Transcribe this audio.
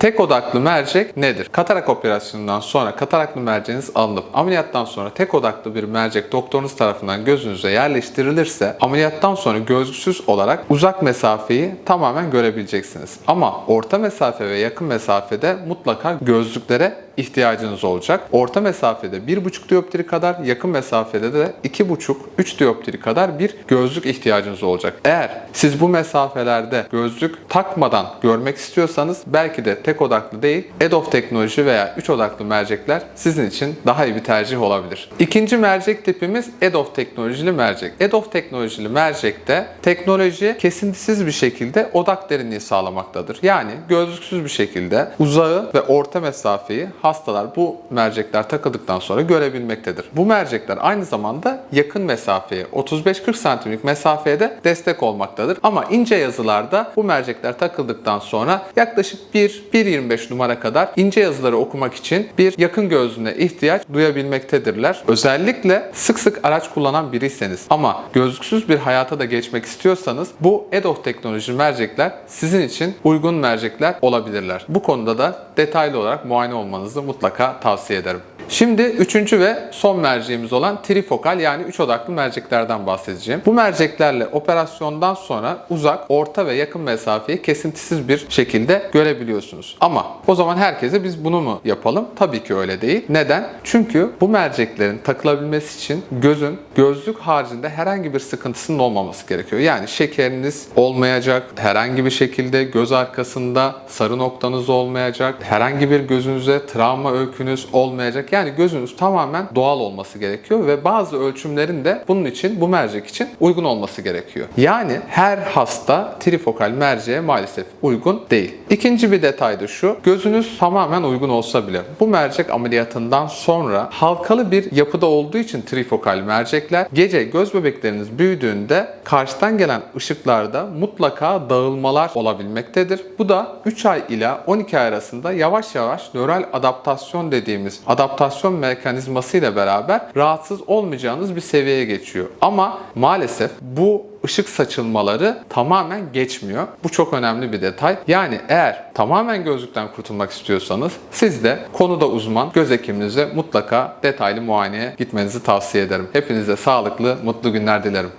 Tek odaklı mercek nedir? Katarak operasyonundan sonra kataraklı merceğiniz alınıp ameliyattan sonra tek odaklı bir mercek doktorunuz tarafından gözünüze yerleştirilirse ameliyattan sonra gözlüksüz olarak uzak mesafeyi tamamen görebileceksiniz. Ama orta mesafe ve yakın mesafede mutlaka gözlüklere ihtiyacınız olacak. Orta mesafede 1,5 dioptri kadar, yakın mesafede de 2,5-3 dioptri kadar bir gözlük ihtiyacınız olacak. Eğer siz bu mesafelerde gözlük takmadan görmek istiyorsanız belki de tek odaklı değil, EDOF teknoloji veya 3 odaklı mercekler sizin için daha iyi bir tercih olabilir. İkinci mercek tipimiz EDOF teknolojili mercek. EDOF teknolojili mercekte teknoloji kesintisiz bir şekilde odak derinliği sağlamaktadır. Yani gözlüksüz bir şekilde uzağı ve orta mesafeyi hastalar bu mercekler takıldıktan sonra görebilmektedir. Bu mercekler aynı zamanda yakın mesafeye 35-40 santimlik mesafeye de destek olmaktadır. Ama ince yazılarda bu mercekler takıldıktan sonra yaklaşık 1-1.25 numara kadar ince yazıları okumak için bir yakın gözlüğüne ihtiyaç duyabilmektedirler. Özellikle sık sık araç kullanan biriyseniz ama gözlüksüz bir hayata da geçmek istiyorsanız bu EDOF teknoloji mercekler sizin için uygun mercekler olabilirler. Bu konuda da detaylı olarak muayene olmanızı mutlaka tavsiye ederim. Şimdi üçüncü ve son merceğimiz olan trifokal yani üç odaklı merceklerden bahsedeceğim. Bu merceklerle operasyondan sonra uzak, orta ve yakın mesafeyi kesintisiz bir şekilde görebiliyorsunuz. Ama o zaman herkese biz bunu mu yapalım? Tabii ki öyle değil. Neden? Çünkü bu merceklerin takılabilmesi için gözün gözlük haricinde herhangi bir sıkıntısının olmaması gerekiyor. Yani şekeriniz olmayacak, herhangi bir şekilde göz arkasında sarı noktanız olmayacak, herhangi bir gözünüze travma öykünüz olmayacak. Yani gözünüz tamamen doğal olması gerekiyor ve bazı ölçümlerin de bunun için bu mercek için uygun olması gerekiyor. Yani her hasta trifokal merceğe maalesef uygun değil. İkinci bir detay da şu. Gözünüz tamamen uygun olsa bile bu mercek ameliyatından sonra halkalı bir yapıda olduğu için trifokal mercekler gece göz bebekleriniz büyüdüğünde karşıdan gelen ışıklarda mutlaka dağılmalar olabilmektedir. Bu da 3 ay ile 12 ay arasında yavaş yavaş nöral adaptasyon dediğimiz adaptasyon mekanizması ile beraber rahatsız olmayacağınız bir seviyeye geçiyor. Ama maalesef bu ışık saçılmaları tamamen geçmiyor. Bu çok önemli bir detay. Yani eğer tamamen gözlükten kurtulmak istiyorsanız siz de konuda uzman göz hekiminize mutlaka detaylı muayeneye gitmenizi tavsiye ederim. Hepinize sağlıklı, mutlu günler dilerim.